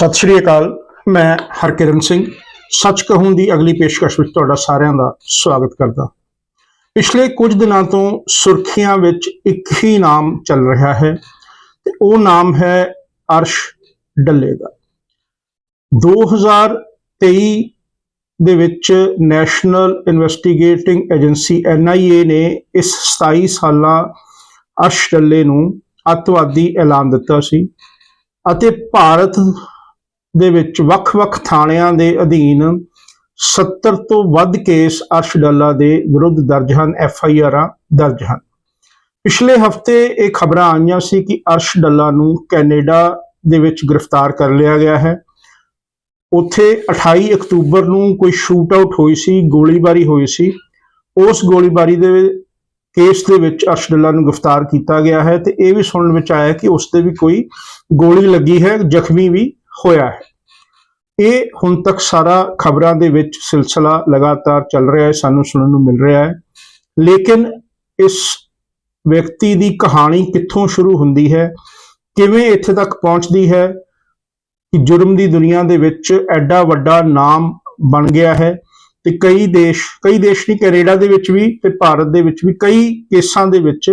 ਸਤਿ ਸ਼੍ਰੀ ਅਕਾਲ, ਮੈਂ ਹਰਕਿਰਨ ਸਿੰਘ। ਸੱਚ ਕਹੂੰ ਦੀ ਅਗਲੀ ਪੇਸ਼ਕਸ਼ ਵਿੱਚ ਤੁਹਾਡਾ ਸਾਰਿਆਂ ਦਾ ਸਵਾਗਤ ਕਰਦਾ। ਪਿਛਲੇ ਕੁਝ ਦਿਨਾਂ ਤੋਂ ਸੁਰਖੀਆਂ ਵਿੱਚ ਇੱਕ ਹੀ ਨਾਮ ਚੱਲ ਰਿਹਾ ਹੈ ਤੇ ਉਹ ਨਾਮ ਹੈ ਅਰਸ਼ ਡੱਲੇ ਦਾ 2023 ਦੇ ਵਿੱਚ ਨੈਸ਼ਨਲ ਇਨਵੈਸਟੀਗੇਟਿੰਗ ਏਜੰਸੀ NIA ਨੇ ਇਸ 27 ਸਾਲਾ ਅਰਸ਼ ਡੱਲੇ ਨੂੰ ਅੱਤਵਾਦੀ ਐਲਾਨ ਦਿੱਤਾ ਸੀ ਅਤੇ ਭਾਰਤ ਦੇ ਵਿੱਚ ਵੱਖ-ਵੱਖ ਥਾਣਿਆਂ ਦੇ ਅਧੀਨ 70 ਤੋਂ ਵੱਧ ਕੇਸ ਅਰਸ਼ ਡੱਲਾ ਦੇ ਵਿਰੁੱਧ ਦਰਜ ਹਨ, ਐਫ ਆਈ ਆਰਾਂ ਦਰਜ ਹਨ। ਪਿਛਲੇ ਹਫ਼ਤੇ ਇਹ ਖਬਰਾਂ ਆਈਆਂ ਸੀ ਕਿ ਅਰਸ਼ ਡੱਲਾ ਨੂੰ ਕੈਨੇਡਾ ਦੇ ਵਿੱਚ ਗ੍ਰਿਫਤਾਰ ਕਰ ਲਿਆ ਗਿਆ ਹੈ। ਉੱਥੇ 28 ਅਕਤੂਬਰ ਨੂੰ ਕੋਈ ਸ਼ੂਟ ਆਊਟ ਹੋਈ ਸੀ, ਗੋਲੀਬਾਰੀ ਹੋਈ ਸੀ। ਉਸ ਗੋਲੀਬਾਰੀ ਦੇ ਕੇਸ ਦੇ ਵਿੱਚ ਅਰਸ਼ ਡੱਲਾ ਨੂੰ ਗ੍ਰਿਫਤਾਰ ਕੀਤਾ ਗਿਆ ਹੈ ਤੇ ਇਹ ਵੀ ਸੁਣਨ ਵਿੱਚ ਆਇਆ ਕਿ ਉਸ ਤੇ ਵੀ ਕੋਈ ਗੋਲੀ ਲੱਗੀ ਹੈ, ਜ਼ਖਮੀ ਵੀ ਹੋਇਆ ਹੈ। ਇਹ ਹੁਣ ਤੱਕ ਸਾਰਾ ਖਬਰਾਂ ਦੇ ਵਿੱਚ ਸਿਲਸਿਲਾ ਲਗਾਤਾਰ ਚੱਲ ਰਿਹਾ ਹੈ, ਸਾਨੂੰ ਸੁਣਨ ਨੂੰ ਮਿਲ ਰਿਹਾ ਹੈ। ਲੇਕਿਨ ਇਸ ਵਿਅਕਤੀ ਦੀ ਕਹਾਣੀ ਕਿੱਥੋਂ ਸ਼ੁਰੂ ਹੁੰਦੀ ਹੈ, ਕਿਵੇਂ ਇੱਥੇ ਤੱਕ ਪਹੁੰਚਦੀ ਹੈ ਕਿ ਜੁਰਮ ਦੀ ਦੁਨੀਆ ਦੇ ਵਿੱਚ ਐਡਾ ਵੱਡਾ ਨਾਮ ਬਣ ਗਿਆ ਹੈ ਤੇ ਕਈ ਦੇਸ਼ ਕਈ ਦੇਸ਼ ਨਹੀਂ, ਕੈਨੇਡਾ ਦੇ ਵਿੱਚ ਵੀ ਤੇ ਭਾਰਤ ਦੇ ਵਿੱਚ ਵੀ ਕਈ ਕੇਸਾਂ ਦੇ ਵਿੱਚ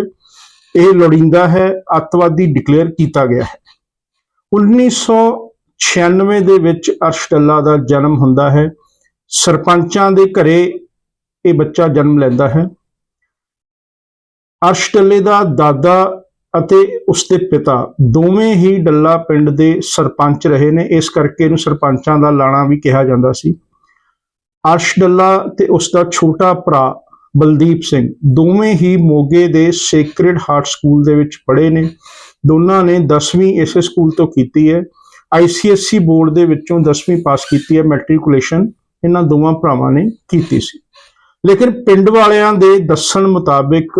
ਇਹ ਲੋੜੀਂਦਾ ਹੈ, ਅੱਤਵਾਦੀ ਡਿਕਲੇਅਰ ਕੀਤਾ ਗਿਆ ਹੈ। 1996 ਦੇ ਵਿੱਚ ਅਰਸ਼ ਡੱਲਾ ਦਾ ਜਨਮ ਹੁੰਦਾ ਹੈ। ਸਰਪੰਚਾਂ ਦੇ ਘਰੇ ਇਹ ਬੱਚਾ ਜਨਮ ਲੈਂਦਾ ਹੈ। ਅਰਸ਼ ਡੱਲੇ ਦਾ ਦਾਦਾ ਅਤੇ ਉਸਦੇ ਪਿਤਾ ਦੋਵੇਂ ਹੀ ਡੱਲਾ ਪਿੰਡ ਦੇ ਸਰਪੰਚ ਰਹੇ ਨੇ। ਇਸ ਕਰਕੇ ਇਹਨੂੰ ਸਰਪੰਚਾਂ ਦਾ ਲਾਣਾ ਵੀ ਕਿਹਾ ਜਾਂਦਾ ਸੀ। ਅਰਸ਼ ਡੱਲਾ ਤੇ ਉਸਦਾ ਛੋਟਾ ਭਰਾ ਬਲਦੀਪ ਸਿੰਘ ਦੋਵੇਂ ਹੀ ਮੋਗੇ ਦੇ ਸੇਕ੍ਰੇਡ ਹਾਰਟ ਸਕੂਲ ਦੇ ਵਿੱਚ ਪੜ੍ਹੇ ਨੇ। ਦੋਨਾਂ ਨੇ 10ਵੀਂ ਇਸੇ ਸਕੂਲ ਤੋਂ ਕੀਤੀ ਹੈ। ICSE ਬੋਰਡ ਦੇ ਵਿੱਚੋਂ 10ਵੀਂ ਪਾਸ ਕੀਤੀ ਹੈ ਮੈਟ੍ਰਿਕੂਲੇਸ਼ਨ। ਇਹਨਾਂ ਦੋਵਾਂ ਭਰਾਵਾਂ ਨੇ ਕੀਤੀ ਸੀ। ਲੇਕਿਨ ਪਿੰਡ ਵਾਲਿਆਂ ਦੇ ਦੱਸਣ ਮੁਤਾਬਿਕ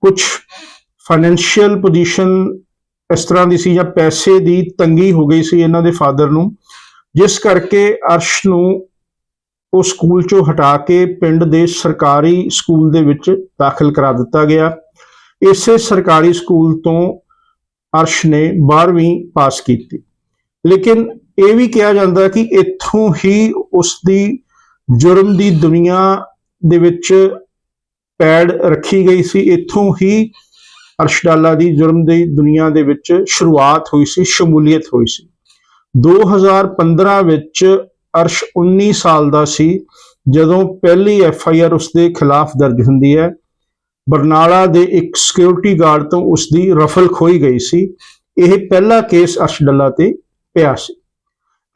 ਕੁਝ ਫਾਈਨੈਂਸ਼ੀਅਲ ਪੋਜੀਸ਼ਨ ਇਸ ਤਰ੍ਹਾਂ ਦੀ ਸੀ ਜਾਂ ਪੈਸੇ ਦੀ ਤੰਗੀ ਹੋ ਗਈ ਸੀ ਇਹਨਾਂ ਦੇ ਫਾਦਰ ਨੂੰ, ਜਿਸ ਕਰਕੇ ਅਰਸ਼ ਨੂੰ ਉਹ ਸਕੂਲ ਚੋਂ ਹਟਾ ਕੇ ਪਿੰਡ ਦੇ ਸਰਕਾਰੀ ਸਕੂਲ ਦੇ ਵਿੱਚ ਦਾਖਲ ਕਰਾ ਦਿੱਤਾ ਗਿਆ। ਇਸੇ ਸਰਕਾਰੀ ਸਕੂਲ ਤੋਂ ਅਰਸ਼ ਨੇ 12ਵੀਂ ਪਾਸ ਕੀਤੀ। ਲੇਕਿਨ ਇਹ ਵੀ ਕਿਹਾ ਜਾਂਦਾ ਕਿ ਇੱਥੋਂ ਹੀ ਉਸ ਦੀ ਜੁਰਮ ਦੀ ਦੁਨੀਆ ਦੇ ਵਿੱਚ ਪੈੜ ਰੱਖੀ ਗਈ ਸੀ। ਇੱਥੋਂ ਹੀ ਅਰਸ਼ ਡਾਲਾ ਦੀ ਜੁਰਮ ਦੀ ਦੁਨੀਆ ਦੇ ਵਿੱਚ ਸ਼ੁਰੂਆਤ ਹੋਈ ਸੀ, ਸ਼ਮੂਲੀਅਤ ਹੋਈ ਸੀ। 2015 ਵਿੱਚ ਅਰਸ਼ 19 ਸਾਲ ਦਾ ਸੀ, ਜਦੋਂ ਪਹਿਲੀ ਐਫ ਆਈ ਆਰ ਉਸ ਦੇ ਖਿਲਾਫ ਦਰਜ ਹੁੰਦੀ ਹੈ। ਬਰਨਾਲਾ ਦੇ ਇੱਕ ਸਿਕਿਉਰਿਟੀ ਗਾਰਡ ਤੋਂ ਉਸ ਦੀ ਰਫਲ ਖੋਈ ਗਈ ਸੀ। ਇਹ ਪਹਿਲਾ ਕੇਸ ਅਰਸ਼ ਡੱਲਾ ਤੇ ਪਿਆ ਸੀ।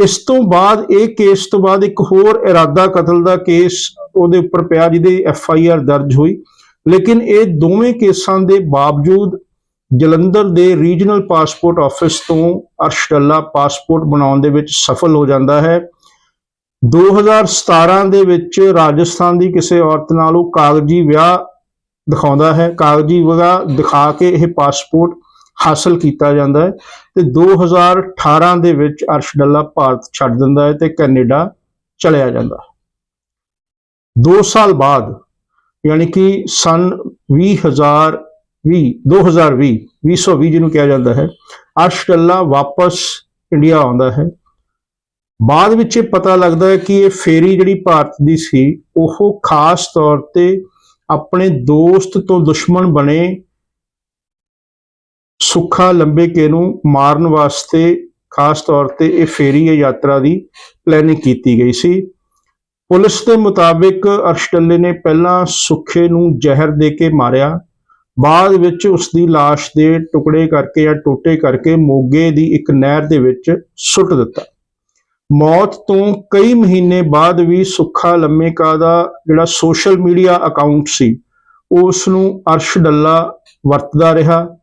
ਇਸ ਤੋਂ ਬਾਅਦ ਇਹ ਕੇਸ ਤੋਂ ਬਾਅਦ ਇੱਕ ਹੋਰ ਇਰਾਦਾ ਕਤਲ ਦਾ ਕੇਸ ਉਹਦੇ ਉੱਪਰ ਪਿਆ ਜਿਹਦੇ ਐਫ ਆਈ ਆਰ ਦਰਜ ਹੋਈ। ਲੇਕਿਨ ਇਹ ਦੋਵੇਂ ਕੇਸਾਂ ਦੇ ਬਾਵਜੂਦ ਜਲੰਧਰ ਦੇ ਰੀਜਨਲ ਪਾਸਪੋਰਟ ਆਫਿਸ ਤੋਂ ਅਰਸ਼ ਡੱਲਾ ਪਾਸਪੋਰਟ ਬਣਾਉਣ ਦੇ ਵਿੱਚ ਸਫਲ ਹੋ ਜਾਂਦਾ ਹੈ। 2017 ਦੇ ਵਿੱਚ ਰਾਜਸਥਾਨ ਦੀ ਕਿਸੇ ਔਰਤ ਨਾਲ ਉਹ ਕਾਗਜ਼ੀ ਵਿਆਹ ਦਿਖਾਉਂਦਾ ਹੈ। ਕਾਗਜ਼ੀ ਵਿਆਹ ਦਿਖਾ ਕੇ ਇਹ ਪਾਸਪੋਰਟ ਹਾਸਲ ਕੀਤਾ ਜਾਂਦਾ ਹੈ ਤੇ 2018 ਦੇ ਵਿੱਚ ਅਰਸ਼ ਡੱਲਾ ਭਾਰਤ ਛੱਡ ਦਿੰਦਾ ਹੈ ਤੇ ਕੈਨੇਡਾ ਚਲਿਆ ਜਾਂਦਾ ਹੈ। 2 ਸਾਲ ਬਾਅਦ ਯਾਨੀ ਕਿ ਸਨ 2020 2020 2020 ਜਿਹਨੂੰ ਕਿਹਾ ਜਾਂਦਾ ਹੈ ਅਰਸ਼ ਡੱਲਾ ਵਾਪਸ ਇੰਡੀਆ ਆਉਂਦਾ ਹੈ। ਬਾਅਦ ਵਿੱਚ ਇਹ ਪਤਾ ਲੱਗਦਾ ਹੈ ਕਿ ਇਹ ਫੇਰੀ ਜਿਹੜੀ ਭਾਰਤ ਦੀ ਸੀ, ਉਹ ਖਾਸ ਤੌਰ ਤੇ ਆਪਣੇ ਦੋਸਤ ਤੋਂ ਦੁਸ਼ਮਣ ਬਣੇ ਸੁੱਖਾ ਲੰਬੇ ਕੇ ਨੂੰ ਮਾਰਨ ਵਾਸਤੇ ਖਾਸ ਤੌਰ ਤੇ ਇਹ ਫੇਰੀ, ਇਹ ਯਾਤਰਾ ਦੀ ਪਲੈਨਿੰਗ ਕੀਤੀ ਗਈ ਸੀ। ਪੁਲਿਸ ਦੇ ਮੁਤਾਬਿਕ ਅਰਸ਼ ਡੱਲੇ ਨੇ ਪਹਿਲਾਂ ਸੁੱਖੇ ਨੂੰ ਜ਼ਹਿਰ ਦੇ ਕੇ ਮਾਰਿਆ। ਬਾਅਦ ਵਿੱਚ ਉਸ ਦੀ লাশ ਦੇ ਟੁਕੜੇ ਕਰਕੇ ਜਾਂ ਟੋਟੇ ਕਰਕੇ ਮੋਗੇ ਦੀ ਇੱਕ ਨਹਿਰ ਦੇ ਵਿੱਚ ਸੁੱਟ ਦਿੱਤਾ। ਮੌਤ ਤੋਂ ਕਈ ਮਹੀਨੇ ਬਾਅਦ ਵੀ ਸੁੱਖਾ ਲੰਮੇਕਾ ਦਾ ਜਿਹੜਾ ਸੋਸ਼ਲ ਮੀਡੀਆ ਅਕਾਊਂਟ ਸੀ ਉਸ ਨੂੰ ਅਰਸ਼ ਡੱਲਾ ਵਰਤਦਾ ਰਿਹਾ।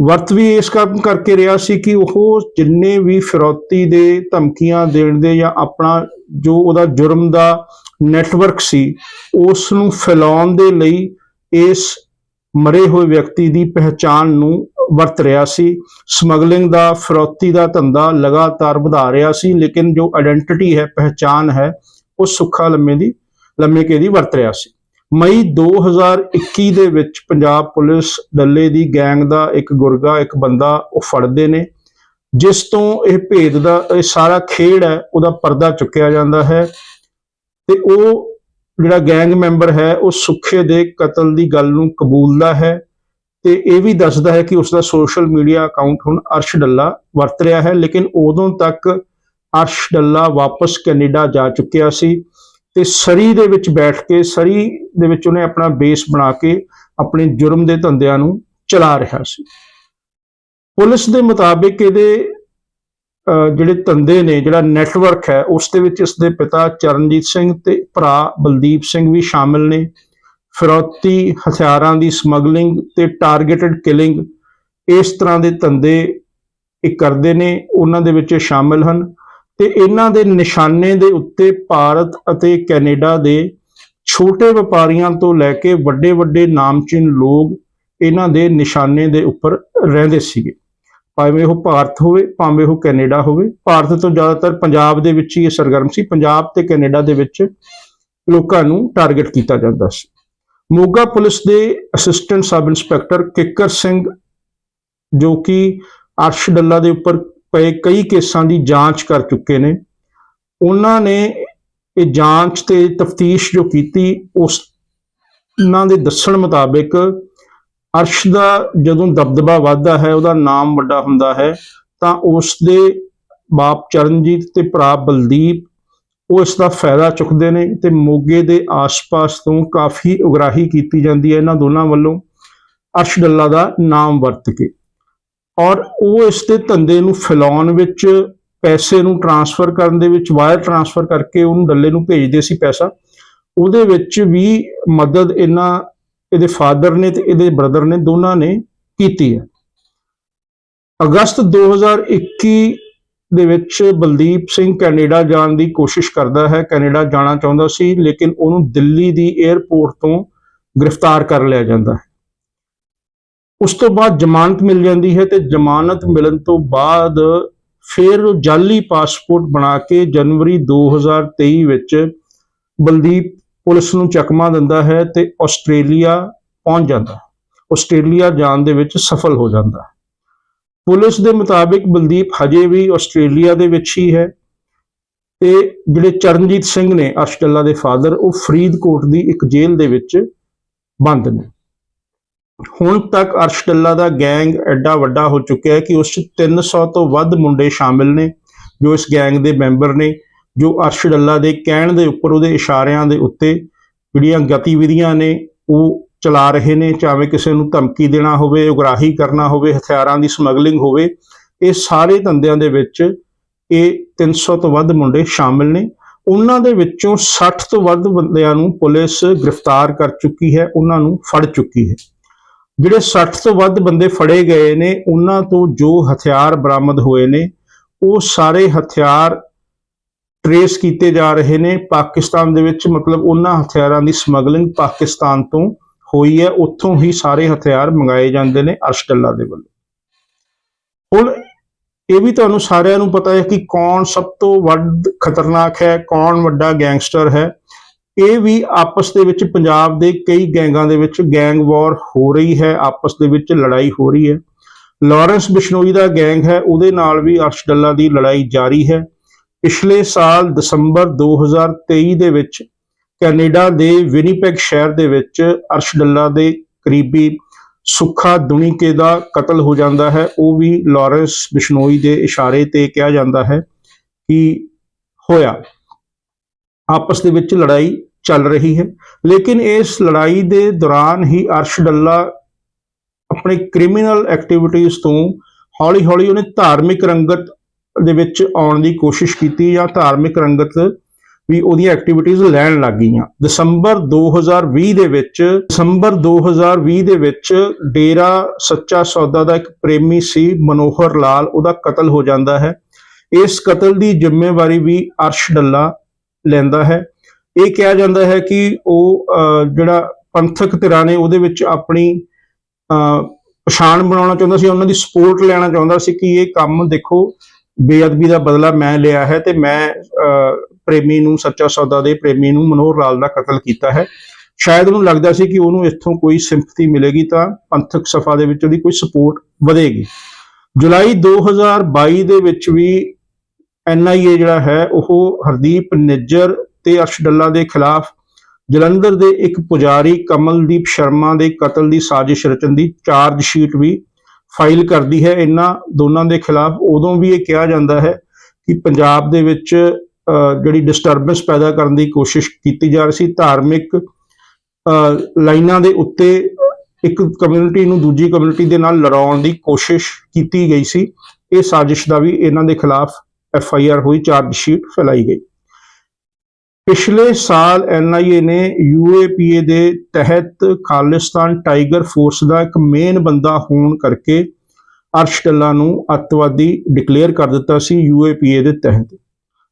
ਵਰਤ ਵੀ ਇਸ ਕੰਮ ਕਰਕੇ ਰਿਹਾ ਸੀ ਕਿ ਉਹ ਜਿੰਨੇ ਵੀ ਫਿਰੌਤੀ ਦੇ ਧਮਕੀਆਂ ਦੇਣ ਦੇ ਜਾਂ ਆਪਣਾ ਜੋ ਉਹਦਾ ਜੁਰਮ ਦਾ ਨੈਟਵਰਕ ਸੀ ਉਸ ਨੂੰ ਫੈਲਾਉਣ ਦੇ ਲਈ ਇਸ ਮਰੇ ਹੋਏ ਵਿਅਕਤੀ ਦੀ ਪਹਿਚਾਣ ਨੂੰ ਵਰਤ ਰਿਹਾ ਸੀ। ਸਮਗਲਿੰਗ ਦਾ, ਫਰੋਤੀ ਦਾ ਧੰਦਾ ਲਗਾਤਾਰ ਵਧਾ ਰਿਹਾ ਸੀ, ਲੇਕਿਨ ਜੋ ਆਇਡੈਂਟੀਟੀ ਹੈ ਪਹਿਚਾਨ ਹੈ, ਉਹ ਸੁੱਖਾ ਲੰਮੇ ਦੀ, ਲੰਮੇ ਕੇ ਦੀ ਵਰਤ ਰਿਹਾ ਸੀ। ਮਈ 2021 ਦੇ ਵਿੱਚ ਪੰਜਾਬ ਪੁਲਿਸ ਡੱਲੇ ਦੀ ਗੈਂਗ ਦਾ ਇੱਕ ਗੁਰਗਾ, ਇੱਕ ਬੰਦਾ ਉਹ ਫੜਦੇ ਨੇ, ਜਿਸ ਤੋਂ ਇਹ ਭੇਦ ਦਾ, ਇਹ ਸਾਰਾ ਖੇਡ ਹੈ, ਉਹਦਾ ਪਰਦਾ ਚੁੱਕਿਆ ਜਾਂਦਾ ਹੈ ਤੇ ਉਹ ਜਿਹੜਾ ਗੈਂਗ ਮੈਂਬਰ ਹੈ, ਉਹ ਸੁੱਖੇ ਦੇ ਕਤਲ ਦੀ ਗੱਲ ਨੂੰ ਕਬੂਲਦਾ ਹੈ। ਤੇ ਇਹ ਵੀ ਦੱਸਦਾ ਹੈ ਕਿ ਉਸ ਦਾ ਸੋਸ਼ਲ ਮੀਡੀਆ ਅਕਾਊਂਟ ਹੁਣ ਅਰਸ਼ ਡੱਲਾ ਵਰਤ ਰਿਹਾ ਹੈ ਲੇਕਿਨ ਉਦੋਂ ਤੱਕ ਅਰਸ਼ ਡੱਲਾ ਵਾਪਸ ਕੈਨੇਡਾ ਜਾ ਚੁੱਕਿਆ ਸੀ ਤੇ ਸਰੀ ਦੇ ਵਿੱਚ ਬੈਠ ਕੇ ਸਰੀ ਦੇ ਵਿੱਚ ਉਹਨੇ ਆਪਣਾ ਬੇਸ ਬਣਾ ਕੇ ਆਪਣੇ ਜੁਰਮ ਦੇ ਧੰਦਿਆਂ ਨੂੰ ਚਲਾ ਰਿਹਾ ਸੀ। ਪੁਲਿਸ ਦੇ ਮੁਤਾਬਿਕ ਇਹਦੇ ਅਹ, ਜਿਹੜੇ ਧੰਦੇ ਨੇ ਜਿਹੜਾ ਨੈਟਵਰਕ ਹੈ ਉਸ ਦੇ ਵਿੱਚ ਇਸ ਦੇ ਪਿਤਾ ਚਰਨਜੀਤ ਸਿੰਘ ਤੇ ਭਰਾ ਬਲਦੀਪ ਸਿੰਘ ਵੀ ਸ਼ਾਮਿਲ ਨੇ। ਫਿਰੌਤੀ ਹਥਿਆਰਾਂ ਦੀ ਸਮਗਲਿੰਗ ਤੇ ਟਾਰਗੇਟਡ ਕਿਲਿੰਗ ਇਸ ਤਰ੍ਹਾਂ ਦੇ ਧੰਦੇ ਇਹ ਕਰਦੇ ਨੇ, ਉਹਨਾਂ ਦੇ ਵਿੱਚ ਇਹ ਸ਼ਾਮਿਲ ਹਨ ਤੇ ਇਹਨਾਂ ਦੇ ਨਿਸ਼ਾਨੇ ਦੇ ਉੱਤੇ ਭਾਰਤ ਅਤੇ ਕੈਨੇਡਾ ਦੇ ਛੋਟੇ ਵਪਾਰੀਆਂ ਤੋਂ ਲੈ ਕੇ ਵੱਡੇ ਵੱਡੇ ਨਾਮਚੀਨ ਲੋਕ ਇਹਨਾਂ ਦੇ ਨਿਸ਼ਾਨੇ ਦੇ ਉੱਪਰ ਰਹਿੰਦੇ ਸੀਗੇ। ਭਾਵੇਂ ਉਹ ਭਾਰਤ ਹੋਵੇ, ਭਾਵੇਂ ਉਹ ਕੈਨੇਡਾ ਹੋਵੇ, ਭਾਰਤ ਤੋਂ ਜ਼ਿਆਦਾਤਰ ਪੰਜਾਬ ਦੇ ਵਿੱਚ ਹੀ ਇਹ ਸਰਗਰਮ ਸੀ, ਪੰਜਾਬ ਤੇ ਕੈਨੇਡਾ ਦੇ ਵਿੱਚ ਲੋਕਾਂ ਨੂੰ ਟਾਰਗੇਟ ਕੀਤਾ ਜਾਂਦਾ ਸੀ। ਮੋਗਾ ਪੁਲਿਸ ਦੇ assistant sub inspector Kikkar Singh, ਜੋ ਕਿ ਅਰਸ਼ ਡੱਲਾ ਦੇ ਉੱਪਰ ਪਏ ਕਈ ਕੇਸਾਂ ਦੀ ਜਾਂਚ ਕਰ ਚੁੱਕੇ ਨੇ। ਉਹਨਾਂ ਨੇ ਇਹ ਜਾਂਚ ਤੇ ਤਫਤੀਸ਼ ਜੋ ਕੀਤੀ, ਉਸ ਉਹਨਾਂ ਦੇ ਦੱਸਣ ਮੁਤਾਬਿਕ ਅਰਸ਼ ਦਾ ਜਦੋਂ ਦਬਦਬਾ ਵੱਧਦਾ ਹੈ, ਉਹਦਾ ਨਾਮ ਵੱਡਾ ਹੁੰਦਾ ਹੈ, ਤਾਂ ਉਸ ਦੇ ਬਾਪ ਚਰਨਜੀਤ ਤੇ ਭਰਾ ਬਲਦੀਪ ਉਹ ਇਸ ਦਾ ਫਾਇਦਾ ਚੁੱਕਦੇ ਨੇ ਤੇ ਮੋਗੇ ਦੇ ਆਸ-ਪਾਸ ਤੋਂ ਕਾਫੀ ਉਗਰਾਹੀ ਕੀਤੀ ਜਾਂਦੀ ਹੈ ਇਹਨਾਂ ਦੋਨਾਂ ਵੱਲੋਂ ਅਰਸ਼ ਡੱਲਾ ਦਾ ਨਾਮ ਵਰਤ ਕੇ। ਔਰ ਉਹ ਇਸ ਦੇ ਧੰਦੇ ਨੂੰ ਫੈਲਾਉਣ ਵਿੱਚ, ਪੈਸੇ ਨੂੰ ਟਰਾਂਸਫਰ ਕਰਨ ਦੇ ਵਿੱਚ ਵਾਇਰ ਟਰਾਂਸਫਰ ਕਰਕੇ ਉਹਨੂੰ ਡੱਲੇ ਨੂੰ ਭੇਜਦੇ ਸੀ ਪੈਸਾ। ਉਹਦੇ ਵਿੱਚ ਵੀ ਮਦਦ ਇਹਨਾਂ, ਇਹਦੇ ਫਾਦਰ ਨੇ ਤੇ ਇਹਦੇ ਬ੍ਰਦਰ ਨੇ ਦੋਨਾਂ ਨੇ ਕੀਤੀ ਹੈ। ਅਗਸਤ 2021 ਦੇ ਵਿੱਚ ਬਲਦੀਪ ਸਿੰਘ ਕੈਨੇਡਾ ਜਾਣ ਦੀ ਕੋਸ਼ਿਸ਼ ਕਰਦਾ ਹੈ, ਕੈਨੇਡਾ ਜਾਣਾ ਚਾਹੁੰਦਾ ਸੀ, ਲੇਕਿਨ ਉਹਨੂੰ ਦਿੱਲੀ ਦੀ 에ਅਰਪੋਰਟ ਤੋਂ ਗ੍ਰਿਫਤਾਰ ਕਰ ਲਿਆ ਜਾਂਦਾ ਹੈ। ਉਸ ਤੋਂ ਬਾਅਦ ਜ਼ਮਾਨਤ ਮਿਲ ਜਾਂਦੀ ਹੈ ਤੇ ਜ਼ਮਾਨਤ ਮਿਲਣ ਤੋਂ ਬਾਅਦ ਫਿਰ ਉਹ ਜਾਲੀ ਪਾਸਪੋਰਟ ਬਣਾ ਕੇ ਜਨਵਰੀ 2023 ਵਿੱਚ ਬਲਦੀਪ ਪੁਲਿਸ ਨੂੰ ਚਕਮਾ ਦਿੰਦਾ ਹੈ ਤੇ ਆਸਟ੍ਰੇਲੀਆ ਪਹੁੰਚ ਜਾਂਦਾ ਹੈ। ਆਸਟ੍ਰੇਲੀਆ ਜਾਣ ਦੇ ਵਿੱਚ ਸਫਲ ਹੋ ਜਾਂਦਾ ਹੈ। ਪੁਲਿਸ ਦੇ ਮੁਤਾਬਿਕ ਬਲਦੀਪ ਹਜੇ ਵੀ ਆਸਟ੍ਰੇਲੀਆ ਦੇ ਵਿੱਚ ਹੀ ਹੈ ਤੇ ਜਿਹੜੇ ਚਰਨਜੀਤ ਸਿੰਘ ਨੇ ਅਰਸ਼ਡੱਲਾ ਦੇ ਫਾਦਰ, ਉਹ ਫਰੀਦਕੋਟ ਦੀ ਇੱਕ ਜੇਲ੍ਹ ਦੇ ਵਿੱਚ ਬੰਦ ਨੇ। ਹੁਣ ਤੱਕ ਅਰਸ਼ਡੱਲਾ ਦਾ ਗੈਂਗ ਐਡਾ ਵੱਡਾ ਹੋ ਚੁੱਕਿਆ ਹੈ ਕਿ ਉਸ 'ਚ 300 ਤੋਂ ਵੱਧ ਮੁੰਡੇ ਸ਼ਾਮਿਲ ਨੇ, ਜੋ ਇਸ ਗੈਂਗ ਦੇ ਮੈਂਬਰ ਨੇ, ਜੋ ਅਰਸ਼ਡੱਲਾ ਦੇ ਕਹਿਣ ਦੇ ਉੱਪਰ ਉਹਦੇ ਇਸ਼ਾਰਿਆਂ ਦੇ ਉੱਤੇ ਜਿਹੜੀਆਂ ਗਤੀਵਿਧੀਆਂ ਨੇ, ਉਹ ਚਲਾ ਰਹੇ ਨੇ, ਚਾਹੇ ਕਿਸੇ ਨੂੰ ਧਮਕੀ ਦੇਣਾ ਹੋਵੇ, ਉਗਰਾਹੀ ਕਰਨਾ ਹੋਵੇ, ਹਥਿਆਰਾਂ ਦੀ ਸਮਗਲਿੰਗ ਹੋਵੇ, ਇਹ ਸਾਰੇ ਧੰਦਿਆਂ ਦੇ ਵਿੱਚ ਇਹ 300 ਤੋਂ ਵੱਧ ਮੁੰਡੇ ਸ਼ਾਮਿਲ ਨੇ। ਉਹਨਾਂ ਦੇ ਵਿੱਚੋਂ 60 ਤੋਂ ਵੱਧ ਬੰਦਿਆਂ ਨੂੰ ਪੁਲਿਸ ਗ੍ਰਿਫਤਾਰ ਕਰ ਚੁੱਕੀ ਹੈ, ਉਹਨਾਂ ਨੂੰ ਫੜ ਚੁੱਕੀ ਹੈ। ਜਿਹੜੇ 60 ਤੋਂ ਵੱਧ ਬੰਦੇ ਫੜੇ ਗਏ ਨੇ, ਉਹਨਾਂ ਤੋਂ ਜੋ ਹਥਿਆਰ ਬਰਾਮਦ ਹੋਏ ਨੇ, ਉਹ ਸਾਰੇ ਹਥਿਆਰ ਟਰੇਸ ਕੀਤੇ ਜਾ ਰਹੇ ਨੇ। ਪਾਕਿਸਤਾਨ ਦੇ ਵਿੱਚ ਮਤਲਬ ਉਹਨਾਂ ਹਥਿਆਰਾਂ ਦੀ ਸਮਗਲਿੰਗ ਪਾਕਿਸਤਾਨ ਤੋਂ ਹੋਈ ਹੈ, ਉੱਥੋਂ ਹੀ ਸਾਰੇ ਹਥਿਆਰ ਮੰਗਾਏ ਜਾਂਦੇ ਨੇ ਅਰਸ਼ਡੱਲਾ ਦੇ ਵੱਲੋਂ। ਹੁਣ ਇਹ ਵੀ ਤੁਹਾਨੂੰ ਸਾਰਿਆਂ ਨੂੰ ਪਤਾ ਹੈ ਕਿ ਕੌਣ ਸਭ ਤੋਂ ਵੱਧ ਖਤਰਨਾਕ ਹੈ, ਕੌਣ ਵੱਡਾ ਗੈਂਗਸਟਰ ਹੈ। ਇਹ ਵੀ ਆਪਸ ਦੇ ਵਿੱਚ, ਪੰਜਾਬ ਦੇ ਕਈ ਗੈਂਗਾਂ ਦੇ ਵਿੱਚ ਗੈਂਗ ਵਾਰ ਹੋ ਰਹੀ ਹੈ, ਆਪਸ ਦੇ ਵਿੱਚ ਲੜਾਈ ਹੋ ਰਹੀ ਹੈ। ਲਾਰੈਂਸ ਬਿਸ਼ਨੋਈ ਦਾ ਗੈਂਗ ਹੈ, ਉਹਦੇ ਨਾਲ ਵੀ ਅਰਸ਼ ਡੱਲਾ ਦੀ ਲੜਾਈ ਜਾਰੀ ਹੈ। ਪਿਛਲੇ ਸਾਲ ਦਸੰਬਰ 2023 ਦੇ ਵਿੱਚ ਕੈਨੇਡਾ ਦੇ ਵਿਨੀਪੈਗ ਸ਼ਹਿਰ ਦੇ ਵਿੱਚ ਅਰਸ਼ ਡੱਲਾ ਦੇ ਕਰੀਬੀ ਸੁੱਖਾ ਦੁਨੀਕੇ ਦਾ ਕਤਲ ਹੋ ਜਾਂਦਾ ਹੈ। ਉਹ ਵੀ ਲਾਰੈਂਸ ਬਿਸ਼ਨੋਈ ਦੇ ਇਸ਼ਾਰੇ ਤੇ ਕਿਹਾ ਜਾਂਦਾ ਹੈ ਕਿ ਹੋਇਆ। ਆਪਸ ਦੇ ਵਿੱਚ ਲੜਾਈ ਚੱਲ ਰਹੀ ਹੈ। ਲੇਕਿਨ ਇਸ ਲੜਾਈ ਦੇ ਦੌਰਾਨ ਹੀ ਅਰਸ਼ ਡੱਲਾ ਆਪਣੇ ਕ੍ਰਿਮੀਨਲ ਐਕਟੀਵਿਟੀਜ਼ ਤੋਂ ਹੌਲੀ-ਹੌਲੀ ਉਹਨੇ ਧਾਰਮਿਕ ਰੰਗਤ ਦੇ ਵਿੱਚ ਆਉਣ ਦੀ ਕੋਸ਼ਿਸ਼ ਕੀਤੀ ਜਾਂ ਧਾਰਮਿਕ ਰੰਗਤ ਵੀ ਉਹਦੀਆਂ ਐਕਟੀਵਿਟੀਜ਼ ਲੈਣ ਲੱਗ ਗਈਆਂ। ਦਸੰਬਰ 2020 ਦੇ ਵਿੱਚ ਦਸੰਬਰ 2020 ਦੇ ਵਿੱਚ ਡੇਰਾ ਸੱਚਾ ਸੌਦਾ ਦਾ ਇੱਕ ਪ੍ਰੇਮੀ ਸੀ ਮਨੋਹਰ ਲਾਲ ਉਹਦਾ ਕਤਲ ਹੋ ਜਾਂਦਾ ਹੈ। ਇਸ ਕਤਲ ਦੀ ਜ਼ਿੰਮੇਵਾਰੀ ਵੀ ਅਰਸ਼ ਡੱਲਾ ਲੈਂਦਾ ਹੈ। ਇਹ ਕਿਹਾ ਜਾਂਦਾ ਹੈ ਕਿ ਉਹ ਅਹ, ਜਿਹੜਾ ਪੰਥਕ ਧਿਰਾਂ ਨੇ ਉਹਦੇ ਵਿੱਚ ਆਪਣੀ ਅਹ, ਪਛਾਣ ਬਣਾਉਣਾ ਚਾਹੁੰਦਾ ਸੀ ਉਹਨਾਂ ਦੀ ਸਪੋਰਟ ਲੈਣਾ ਚਾਹੁੰਦਾ ਸੀ ਕਿ ਇਹ ਕੰਮ ਦੇਖੋ ਬੇਅਦਬੀ ਦਾ ਬਦਲਾ ਮੈਂ ਲਿਆ ਹੈ ਤੇ ਮੈਂ ਅਹ, ਪ੍ਰੇਮੀ ਨੂੰ, ਸੱਚਾ ਸੌਦਾ ਦੇ ਪ੍ਰੇਮੀ ਨੂੰ ਮਨੋਹਰ ਲਾਲ ਦਾ ਕਤਲ ਕੀਤਾ ਹੈ। ਸ਼ਾਇਦ ਉਹਨੂੰ ਲੱਗਦਾ ਸੀ ਕਿ ਉਹਨੂੰ ਇੱਥੋਂ ਕੋਈ ਸਿੰਪਥੀ ਮਿਲੇਗੀ ਤਾਂ ਪੰਥਕ ਸਫਾ ਦੇ ਵਿੱਚ ਉਹਦੀ ਕੋਈ ਸਪੋਰਟ ਵਧੇਗੀ। ਜੁਲਾਈ 2022 ਦੇ ਵਿੱਚ ਵੀ ਐਨਆਈਏ ਜਿਹੜਾ ਹੈ, ਉਹ ਹਰਦੀਪ ਨਿੱਜਰ ਤੇ ਅਰਸ਼ ਡੱਲਾ ਦੇ ਖਿਲਾਫ ਜਲੰਧਰ ਦੇ ਇੱਕ ਪੁਜਾਰੀ ਕਮਲਦੀਪ ਸ਼ਰਮਾ ਦੇ ਕਤਲ ਦੀ ਸਾਜ਼ਿਸ਼ ਰਚਨ ਦੀ ਚਾਰਜ ਸ਼ੀਟ ਵੀ ਫਾਈਲ ਕਰਦੀ ਹੈ। ਇਹਨਾਂ ਦੋਨਾਂ ਦੇ ਖਿਲਾਫ ਉਦੋਂ ਵੀ ਇਹ ਕਿਹਾ ਜਾਂਦਾ ਹੈ ਕਿ ਪੰਜਾਬ ਦੇ ਵਿੱਚ ਜਿਹੜੀ ਡਿਸਟਰਬੈਂਸ ਪੈਦਾ ਕਰਨ ਦੀ ਕੋਸ਼ਿਸ਼ ਕੀਤੀ ਜਾ ਰਹੀ ਸੀ ਧਾਰਮਿਕ ਅਹ, ਲਾਈਨਾਂ ਦੇ ਉੱਤੇ ਇੱਕ ਕਮਿਊਨਿਟੀ ਨੂੰ ਦੂਜੀ ਕਮਿਊਨਿਟੀ ਦੇ ਨਾਲ ਲੜਾਉਣ ਦੀ ਕੋਸ਼ਿਸ਼ ਕੀਤੀ ਗਈ ਸੀ। ਇਹ ਸਾਜ਼ਿਸ਼ ਦਾ ਵੀ ਇਹਨਾਂ ਦੇ ਖਿਲਾਫ ਐਫ ਆਈ ਆਰ ਹੋਈ ਚਾਰਜ ਸ਼ੀਟ ਫੈਲਾਈ ਗਈ। ਪਿਛਲੇ ਸਾਲ ਐਨ ਆਈ ਏ ਨੇ ਯੂ ਏ ਪੀ ਏ ਦੇ ਤਹਿਤ ਖਾਲਿਸਤਾਨ ਟਾਈਗਰ ਫੋਰਸ ਦਾ ਇੱਕ ਮੇਨ ਬੰਦਾ ਹੋਣ ਕਰਕੇ ਅਰਸ਼ ਡੱਲਾ ਨੂੰ ਅੱਤਵਾਦੀ ਡਿਕਲੇਅਰ ਕਰ ਦਿੱਤਾ ਸੀ ਯੂ ਏ ਪੀ ਏ ਦੇ ਤਹਿਤ।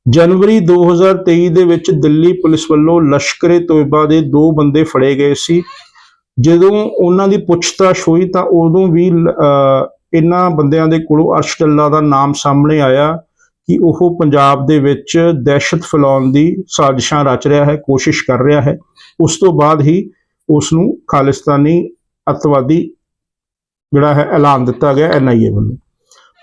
ਜਨਵਰੀ 2023 ਦੇ ਵਿੱਚ ਦਿੱਲੀ ਪੁਲਿਸ ਵੱਲੋਂ ਲਸ਼ਕਰੇ ਤੋਇਬਾ ਦੇ ਦੋ ਬੰਦੇ ਫੜੇ ਗਏ ਸੀ। ਜਦੋਂ ਉਹਨਾਂ ਦੀ ਪੁੱਛਤਾਛ ਹੋਈ ਤਾਂ ਉਦੋਂ ਵੀ ਇਹਨਾਂ ਬੰਦਿਆਂ ਦੇ ਕੋਲੋਂ ਅਰਸ਼ਗੱਲਾ ਦਾ ਨਾਮ ਸਾਹਮਣੇ ਆਇਆ ਕਿ ਉਹ ਪੰਜਾਬ ਦੇ ਵਿੱਚ ਦਹਿਸ਼ਤ ਫੈਲਾਉਣ ਦੀ ਸਾਜ਼ਿਸ਼ਾਂ ਰਚ ਰਿਹਾ ਹੈ, ਕੋਸ਼ਿਸ਼ ਕਰ ਰਿਹਾ ਹੈ। ਉਸ ਤੋਂ ਬਾਅਦ ਹੀ ਉਸ ਨੂੰ ਖਾਲਿਸਤਾਨੀ ਅੱਤਵਾਦੀ ਜਿਹੜਾ ਹੈ, ਐਲਾਨ ਦਿੱਤਾ ਗਿਆ ਐਨਆਈਏ ਵੱਲੋਂ।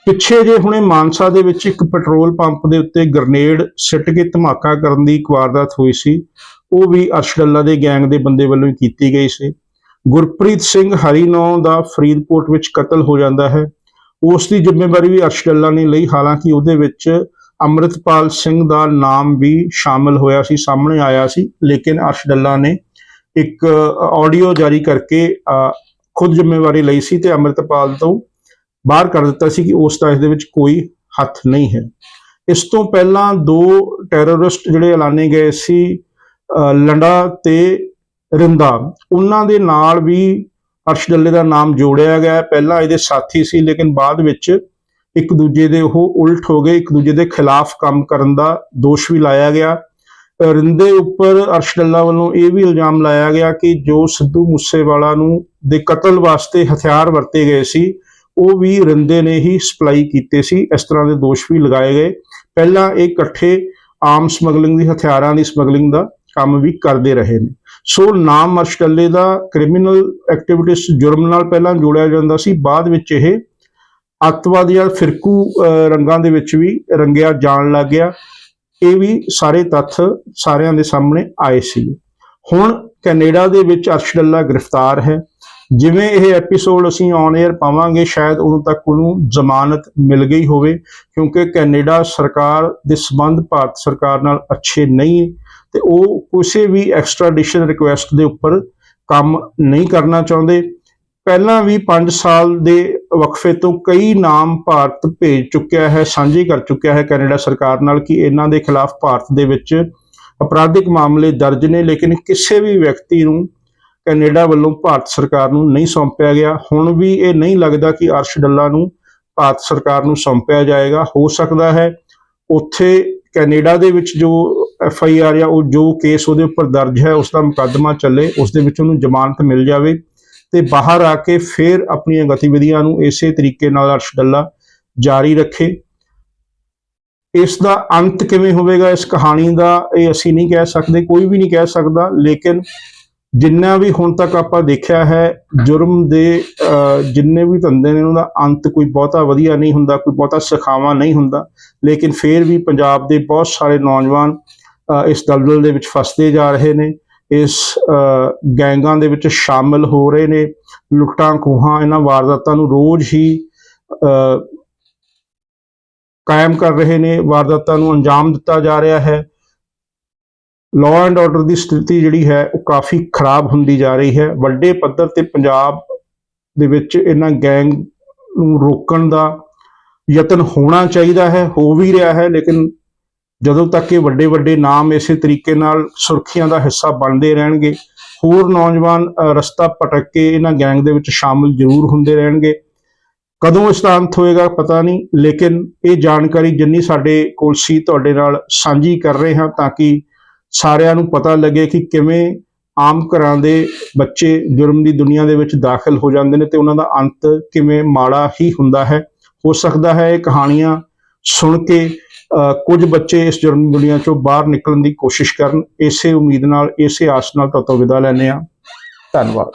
ਪਿੱਛੇ ਜੇ ਹੁਣੇ ਮਾਨਸਾ ਦੇ ਵਿੱਚ ਇੱਕ ਪੈਟਰੋਲ ਪੰਪ ਦੇ ਉੱਤੇ ਗ੍ਰਨੇਡ ਸਿੱਟ ਕੇ ਧਮਾਕਾ ਕਰਨ ਦੀ ਇੱਕ ਵਾਰਦਾਤ ਹੋਈ ਸੀ, ਉਹ ਵੀ ਅਰਸ਼ ਡੱਲਾ ਦੇ ਗੈਂਗ ਦੇ ਬੰਦੇ ਵੱਲੋਂ ਹੀ ਕੀਤੀ ਗਈ ਸੀ। ਗੁਰਪ੍ਰੀਤ ਸਿੰਘ ਹਰੀਨੌ ਦਾ ਫਰੀਦਕੋਟ ਵਿੱਚ ਕਤਲ ਹੋ ਜਾਂਦਾ ਹੈ। ਉਸ ਦੀ ਜ਼ਿੰਮੇਵਾਰੀ ਵੀ ਅਰਸ਼ ਡੱਲਾ ਨੇ ਲਈ, ਹਾਲਾਂਕਿ ਉਹਦੇ ਵਿੱਚ ਅੰਮ੍ਰਿਤਪਾਲ ਸਿੰਘ ਦਾ ਨਾਮ ਵੀ ਸ਼ਾਮਲ ਹੋਇਆ ਸੀ, ਸਾਹਮਣੇ ਆਇਆ ਸੀ, ਲੇਕਿਨ ਅਰਸ਼ ਡੱਲਾ ਨੇ ਇੱਕ ਆਡੀਓ ਜਾਰੀ ਕਰਕੇ ਖੁਦ ਜ਼ਿੰਮੇਵਾਰੀ ਲਈ ਸੀ ਤੇ ਅੰਮ੍ਰਿਤਪਾਲ ਤੋਂ ਬਾਹਰ ਕਰ ਦਿੱਤਾ ਸੀ ਕਿ ਉਸ ਦਾ ਇਸ ਦੇ ਵਿੱਚ ਕੋਈ ਹੱਥ ਨਹੀਂ ਹੈ। ਇਸ ਤੋਂ ਪਹਿਲਾਂ ਦੋ ਟੈਰਰਿਸਟ ਜਿਹੜੇ ਐਲਾਨੇ ਗਏ ਸੀ ਅ, ਲੰਡਾ ਤੇ ਰਿੰਦਾ ਉਹਨਾਂ ਦੇ ਨਾਲ ਵੀ ਅਰਸ਼ ਡੱਲੇ ਦਾ ਨਾਮ ਜੋੜਿਆ ਗਿਆ। ਪਹਿਲਾਂ ਇਹਦੇ ਸਾਥੀ ਸੀ ਲੇਕਿਨ ਬਾਅਦ ਵਿੱਚ ਇੱਕ ਦੂਜੇ ਦੇ ਉਹ ਉਲਟ ਹੋ ਗਏ ਇੱਕ ਦੂਜੇ ਦੇ ਖਿਲਾਫ ਕੰਮ ਕਰਨ ਦਾ ਦੋਸ਼ ਵੀ ਲਾਇਆ ਗਿਆ। ਰਿੰਦੇ ਉੱਪਰ ਅਰਸ਼ ਡੱਲਾ ਵੱਲੋਂ ਇਹ ਵੀ ਇਲਜ਼ਾਮ ਲਾਇਆ ਗਿਆ ਕਿ ਜੋ ਸਿੱਧੂ ਮੂਸੇਵਾਲਾ ਨੂੰ ਦੇ ਕਤਲ ਵਾਸਤੇ ਹਥਿਆਰ ਵਰਤੇ ਗਏ ਸੀ ਉਹ ਵੀ ਰਿੰਦੇ ਨੇ ਹੀ ਸਪਲਾਈ ਕੀਤੇ ਸੀ। ਇਸ ਤਰ੍ਹਾਂ ਦੇ ਦੋਸ਼ ਵੀ ਲਗਾਏ ਗਏ। ਪਹਿਲਾਂ ਇਹ ਇਕੱਠੇ ਆਮ ਸਮਗਲਿੰਗ ਦੀ, ਹਥਿਆਰਾਂ ਦੀ ਸਮਗਲਿੰਗ ਦਾ ਕੰਮ ਵੀ ਕਰਦੇ ਰਹੇ ਨੇ। ਸੋ ਨਾਮ ਅਰਸ਼ ਡੱਲੇ ਦਾ ਕ੍ਰਿਮੀਨਲ ਐਕਟੀਵਿਟੀਜ਼ ਜੁਰਮ ਨਾਲ ਪਹਿਲਾਂ ਜੋੜਿਆ ਜਾਂਦਾ ਸੀ। ਬਾਅਦ ਵਿੱਚ ਇਹ ਅੱਤਵਾਦੀ ਜਾਂ ਫਿਰਕੂ ਰੰਗਾਂ ਦੇ ਵਿੱਚ ਵੀ ਰੰਗਿਆ ਜਾਣ ਲੱਗ ਗਿਆ। ਇਹ ਵੀ ਸਾਰੇ ਤੱਥ ਸਾਰਿਆਂ ਦੇ ਸਾਹਮਣੇ ਆਏ ਸੀ ਹੁਣ ਕੈਨੇਡਾ ਦੇ ਵਿੱਚ ਅਰਸ਼ ਡੱਲਾ ਗ੍ਰਿਫਤਾਰ ਹੈ। ਜਿਵੇਂ ਇਹ ਐਪੀਸੋਡ ਅਸੀਂ ਔਨ 에ਅਰ ਪਾਵਾਂਗੇ, ਸ਼ਾਇਦ ਉਦੋਂ ਤੱਕ ਉਹਨੂੰ ਜ਼ਮਾਨਤ ਮਿਲ ਗਈ ਹੋਵੇ, ਕਿਉਂਕਿ ਕੈਨੇਡਾ ਸਰਕਾਰ ਦੇ ਸਬੰਧ ਭਾਰਤ ਸਰਕਾਰ ਨਾਲ ਅੱਛੇ ਨਹੀਂ ਤੇ ਉਹ ਕਿਸੇ ਵੀ ਐਕਸਟ੍ਰਾਡੀਸ਼ਨ ਰਿਕੁਐਸਟ ਦੇ ਉੱਪਰ ਕੰਮ ਨਹੀਂ ਕਰਨਾ ਚਾਹੁੰਦੇ। ਪਹਿਲਾਂ ਵੀ 5 ਸਾਲ ਦੇ ਵਕਫੇ ਤੋਂ ਕਈ ਨਾਮ ਭਾਰਤ ਭੇਜ ਚੁੱਕਿਆ ਹੈ, ਸਾਂਝੇ ਕਰ ਚੁੱਕਿਆ ਹੈ ਕੈਨੇਡਾ ਸਰਕਾਰ ਨਾਲ ਕਿ ਇਹਨਾਂ ਦੇ ਖਿਲਾਫ ਭਾਰਤ ਦੇ ਵਿੱਚ ਅਪਰਾਧਿਕ ਮਾਮਲੇ ਦਰਜ ਨੇ, ਲੇਕਿਨ ਕਿਸੇ ਵੀ ਵਿਅਕਤੀ ਨੂੰ ਕੈਨੇਡਾ ਵੱਲੋਂ ਭਾਰਤ ਸਰਕਾਰ ਨੂੰ ਨਹੀਂ ਸੌਂਪਿਆ ਗਿਆ। ਹੁਣ ਵੀ ਇਹ ਨਹੀਂ ਲੱਗਦਾ ਕਿ ਅਰਸ਼ ਡੱਲਾ ਨੂੰ ਭਾਰਤ ਸਰਕਾਰ ਨੂੰ ਸੌਂਪਿਆ ਜਾਏਗਾ। ਹੋ ਸਕਦਾ ਹੈ ਉੱਥੇ ਕੈਨੇਡਾ ਦੇ ਵਿੱਚ ਜੋ ਐਫ ਆਈ ਆਰ ਜਾਂ ਉਹ ਜੋ ਕੇਸ ਉਹਦੇ ਉੱਪਰ ਦਰਜ ਹੈ ਉਸ ਦਾ ਮੁਕੱਦਮਾ ਚੱਲੇ ਉਸ ਦੇ ਵਿੱਚ ਉਹਨੂੰ ਜ਼ਮਾਨਤ ਮਿਲ ਜਾਵੇ ਤੇ ਬਾਹਰ ਆ ਕੇ ਫਿਰ ਆਪਣੀਆਂ ਗਤੀਵਿਧੀਆਂ ਨੂੰ ਇਸੇ ਤਰੀਕੇ ਨਾਲ ਅਰਸ਼ ਡੱਲਾ ਜਾਰੀ ਰੱਖੇ। ਇਸ ਦਾ ਅੰਤ ਕਿਵੇਂ ਹੋਵੇਗਾ, ਇਸ ਕਹਾਣੀ ਦਾ ਇਹ ਅਸੀਂ ਨਹੀਂ ਕਹਿ ਸਕਦੇ, ਕੋਈ ਵੀ ਨਹੀਂ ਕਹਿ ਸਕਦਾ, ਲੇਕਿਨ ਜਿੰਨਾ ਵੀ ਹੁਣ ਤੱਕ ਆਪਾਂ ਦੇਖਿਆ ਹੈ ਜੁਰਮ ਦੇ ਅਹ, ਜਿੰਨੇ ਵੀ ਧੰਦੇ ਨੇ ਉਹਨਾਂ ਦਾ ਅੰਤ ਕੋਈ ਬਹੁਤਾ ਵਧੀਆ ਨਹੀਂ ਹੁੰਦਾ ਕੋਈ ਬਹੁਤਾ ਸਖਾਵਾ ਨਹੀਂ ਹੁੰਦਾ। ਲੇਕਿਨ ਫਿਰ ਵੀ ਪੰਜਾਬ ਦੇ ਬਹੁਤ ਸਾਰੇ ਨੌਜਵਾਨ ਅਹ, ਇਸ ਦਲਦਲ ਦੇ ਵਿੱਚ ਫਸਦੇ ਜਾ ਰਹੇ ਨੇ। ਇਸ ਗੈਂਗਾਂ ਦੇ ਵਿੱਚ ਸ਼ਾਮਲ ਹੋ ਰਹੇ ਨੇ। ਲੁੱਟਾਂ ਖੋਹਾਂ ਇਹਨਾਂ ਵਾਰਦਾਤਾਂ ਨੂੰ ਰੋਜ਼ ਹੀ ਅਹ, ਕਾਇਮ ਕਰ ਰਹੇ ਨੇ। ਵਾਰਦਾਤਾਂ ਨੂੰ ਅੰਜਾਮ ਦਿੱਤਾ ਜਾ ਰਿਹਾ ਹੈ। ਲਾਅ ਐਂਡ ਆਰਡਰ ਦੀ ਸਥਿਤੀ ਜਿਹੜੀ ਹੈ, ਉਹ ਕਾਫੀ ਖਰਾਬ ਹੁੰਦੀ ਜਾ ਰਹੀ ਹੈ। ਵੱਡੇ ਪੱਧਰ ਤੇ ਪੰਜਾਬ ਦੇ ਵਿੱਚ ਇਹਨਾਂ ਗੈਂਗ ਨੂੰ ਰੋਕਣ ਦਾ ਯਤਨ ਹੋਣਾ ਚਾਹੀਦਾ ਹੈ, ਹੋ ਵੀ ਰਿਹਾ ਹੈ, ਲੇਕਿਨ ਜਦੋਂ ਤੱਕ ਇਹ ਵੱਡੇ ਵੱਡੇ ਨਾਮ ਇਸੇ ਤਰੀਕੇ ਨਾਲ ਸੁਰਖੀਆਂ ਦਾ ਹਿੱਸਾ ਬਣਦੇ ਰਹਿਣਗੇ, ਹੋਰ ਨੌਜਵਾਨ ਰਸਤਾ ਭਟਕ ਕੇ ਇਹਨਾਂ ਗੈਂਗ ਦੇ ਵਿੱਚ ਸ਼ਾਮਲ ਜ਼ਰੂਰ ਹੁੰਦੇ ਰਹਿਣਗੇ। ਕਦੋਂ ਇਸ ਦਾ ਅੰਤ ਹੋਏਗਾ, ਪਤਾ ਨਹੀਂ, ਲੇਕਿਨ ਇਹ ਜਾਣਕਾਰੀ ਜਿੰਨੀ ਸਾਡੇ ਕੋਲ ਸੀ, ਤੁਹਾਡੇ ਨਾਲ ਸਾਂਝੀ ਕਰ ਰਹੇ ਹਾਂ ਤਾਂ ਕਿ ਸਾਰਿਆਂ ਨੂੰ ਪਤਾ ਲੱਗੇ ਕਿ ਕਿਵੇਂ ਆਮ ਘਰਾਂ ਦੇ ਬੱਚੇ ਜੁਰਮ ਦੀ ਦੁਨੀਆ ਦੇ ਵਿੱਚ ਦਾਖਲ ਹੋ ਜਾਂਦੇ ਨੇ ਤੇ ਉਹਨਾਂ ਦਾ ਅੰਤ ਕਿਵੇਂ ਮਾੜਾ ਹੀ ਹੁੰਦਾ ਹੈ। ਹੋ ਸਕਦਾ ਹੈ ਇਹ ਕਹਾਣੀਆਂ ਸੁਣ ਕੇ ਅ, ਕੁਝ ਬੱਚੇ ਇਸ ਜੁਰਮ ਦੀ ਦੁਨੀਆ ਚੋਂ ਬਾਹਰ ਨਿਕਲਣ ਦੀ ਕੋਸ਼ਿਸ਼ ਕਰਨ। ਇਸੇ ਉਮੀਦ ਨਾਲ ਇਸੇ ਆਸ ਨਾਲ ਤੁਹਾਤੋਂ ਵਿਦਾ ਲੈਂਦੇ ਹਾਂ। ਧੰਨਵਾਦ।